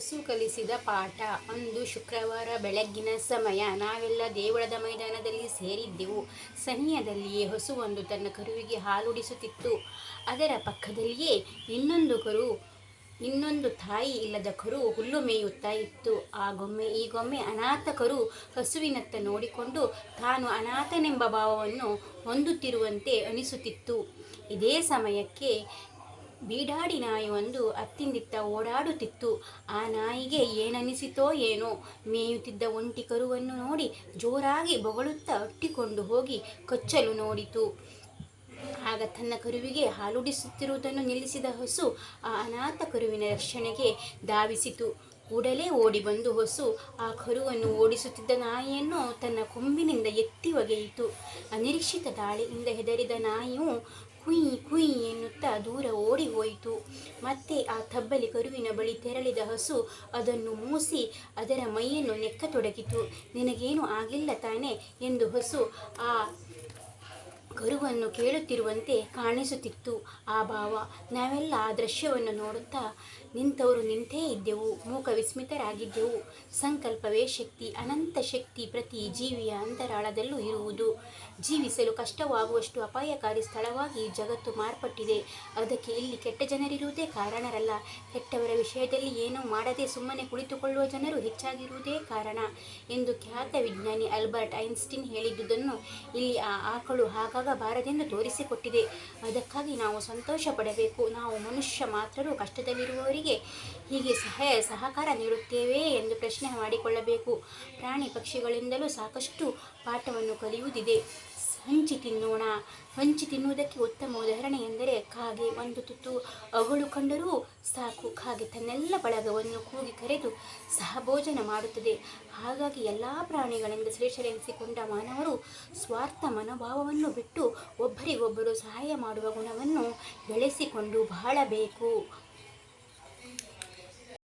ಹಸು ಕಲಿಸಿದ ಪಾಠ. ಅಂದು ಶುಕ್ರವಾರ ಬೆಳಗ್ಗಿನ ಸಮಯ ನಾವೆಲ್ಲ ದೇವಳದ ಮೈದಾನದಲ್ಲಿ ಸೇರಿದ್ದೆವು. ಸನಿಯದಲ್ಲಿಯೇ ಹಸುವೊಂದು ತನ್ನ ಕರುವಿಗೆ ಹಾಲುಡಿಸುತ್ತಿತ್ತು. ಅದರ ಪಕ್ಕದಲ್ಲಿಯೇ ಇನ್ನೊಂದು ಕರು, ಇನ್ನೊಂದು ತಾಯಿ ಇಲ್ಲದ ಕರು ಹುಲ್ಲು ಮೇಯುತ್ತಾ ಇತ್ತು. ಆ ಗೊಮ್ಮೆ, ಈ ಗೊಮ್ಮೆ ಅನಾಥ ಕರು ಹಸುವಿನತ್ತ ನೋಡಿಕೊಂಡು ತಾನು ಅನಾಥನೆಂಬ ಭಾವವನ್ನು ಹೊಂದುತ್ತಿರುವಂತೆ ಅನಿಸುತ್ತಿತ್ತು. ಇದೇ ಸಮಯಕ್ಕೆ ಬೀಡಾಡಿ ಒಂದು ಅತ್ತಿಂದಿತ್ತ ಓಡಾಡುತ್ತಿತ್ತು. ಆ ನಾಯಿಗೆ ಏನನಿಸಿತೋ ಏನೋ. ಮೇಯುತ್ತಿದ್ದ ಒಂಟಿ ಕರುವನ್ನು ನೋಡಿ ಜೋರಾಗಿ ಬೊಗಳುತ್ತಾ ಅಟ್ಟಿಕೊಂಡು ಹೋಗಿ ಕಚ್ಚಲು ನೋಡಿತು. ಆಗ ತನ್ನ ಕರುವಿಗೆ ಹಾಲುಡಿಸುತ್ತಿರುವುದನ್ನು ನಿಲ್ಲಿಸಿದ ಹಸು ಆ ಅನಾಥ ಕರುವಿನ ರಕ್ಷಣೆಗೆ ಧಾವಿಸಿತು. ಕೂಡಲೇ ಓಡಿ ಬಂದು ಹಸು ಆ ಕರುವನ್ನು ಓಡಿಸುತ್ತಿದ್ದ ನಾಯಿಯನ್ನು ತನ್ನ ಕೊಂಬಿನಿಂದ ಎತ್ತಿ ಒಗೆಯಿತು. ಅನಿರೀಕ್ಷಿತ ದಾಳಿಯಿಂದ ಹೆದರಿದ ನಾಯಿಯು ಕುಯ್ ಕುಯ್ ದೂರ ಓಡಿ ಹೋಯಿತು. ಮತ್ತೆ ಆ ತಬ್ಬಲಿ ಕರುವಿನ ಬಳಿ ತೆರಳಿದ ಹಸು ಅದನ್ನು ಮೂಸಿ ಅದರ ಮೈಯನ್ನು ನೆಕ್ಕತೊಡಗಿತು. ನಿನಗೇನು ಆಗಿಲ್ಲ ತಾನೆ ಎಂದು ಹಸು ಆ ಕರುವನ್ನು ಕೇಳುತ್ತಿರುವಂತೆ ಕಾಣಿಸುತ್ತಿತ್ತು. ಆ ಭಾವ, ನಾವೆಲ್ಲ ಆ ದೃಶ್ಯವನ್ನು ನೋಡುತ್ತಾ ನಿಂತವರು ನಿಂತೇ ಇದ್ದೆವು. ಮೂಕ ವಿಸ್ಮಿತರಾಗಿದ್ದೆವು. ಸಂಕಲ್ಪವೇ ಶಕ್ತಿ, ಅನಂತ ಶಕ್ತಿ ಪ್ರತಿ ಜೀವಿಯ ಅಂತರಾಳದಲ್ಲೂ ಇರುವುದು. ಜೀವಿಸಲು ಕಷ್ಟವಾಗುವಷ್ಟು ಅಪಾಯಕಾರಿ ಸ್ಥಳವಾಗಿ ಜಗತ್ತು ಮಾರ್ಪಟ್ಟಿದೆ. ಅದಕ್ಕೆ ಇಲ್ಲಿ ಕೆಟ್ಟ ಜನರಿರುವುದೇ ಕಾರಣರಲ್ಲ. ಕೆಟ್ಟವರ ವಿಷಯದಲ್ಲಿ ಏನೂ ಮಾಡದೆ ಸುಮ್ಮನೆ ಕುಳಿತುಕೊಳ್ಳುವ ಜನರು ಹೆಚ್ಚಾಗಿರುವುದೇ ಕಾರಣ ಎಂದು ಖ್ಯಾತ ವಿಜ್ಞಾನಿ ಆಲ್ಬರ್ಟ್ ಐನ್ಸ್ಟೀನ್ ಹೇಳಿದ್ದುದನ್ನು ಇಲ್ಲಿ ಆ ಆಕಳು ಹಾಗಾಗಬಾರದೆಂದು ತೋರಿಸಿಕೊಟ್ಟಿದೆ. ಅದಕ್ಕಾಗಿ ನಾವು ಸಂತೋಷ ಪಡಬೇಕು. ನಾವು ಮನುಷ್ಯ ಮಾತ್ರರು ಕಷ್ಟದಲ್ಲಿರುವವರಿಗೆ ಹೀಗೆ ಸಹಾಯ, ಸಹಕಾರ ನೀಡುತ್ತೇವೆ ಎಂದು ಪ್ರಶ್ನೆ ಮಾಡಿಕೊಳ್ಳಬೇಕು. ಪ್ರಾಣಿ ಪಕ್ಷಿಗಳಿಂದಲೂ ಸಾಕಷ್ಟು ಪಾಠವನ್ನು ಕಲಿಯುವುದಿದೆ. ಹಂಚಿ ತಿನ್ನೋಣ. ಹಂಚಿ ತಿನ್ನುವುದಕ್ಕೆ ಉತ್ತಮ ಉದಾಹರಣೆ ಎಂದರೆ ಕಾಗೆ ಒಂದು ತುತ್ತು ಅಗಳು ಕಂಡರೂ ಸಾಕು. ಕಾಗೆ ತನ್ನೆಲ್ಲ ಬಳಗವನ್ನು ಕೂಗಿ ಕರೆದು ಸಹಭೋಜನ ಮಾಡುತ್ತದೆ. ಹಾಗಾಗಿ ಎಲ್ಲ ಪ್ರಾಣಿಗಳಿಂದ ಶ್ರೇಷ್ಠರೆನಿಸಿಕೊಂಡ ಮಾನವರು ಸ್ವಾರ್ಥ ಮನೋಭಾವವನ್ನು ಬಿಟ್ಟು ಒಬ್ಬರಿಗೊಬ್ಬರು ಸಹಾಯ ಮಾಡುವ ಗುಣವನ್ನು ಬೆಳೆಸಿಕೊಂಡು ಬಾಳಬೇಕು.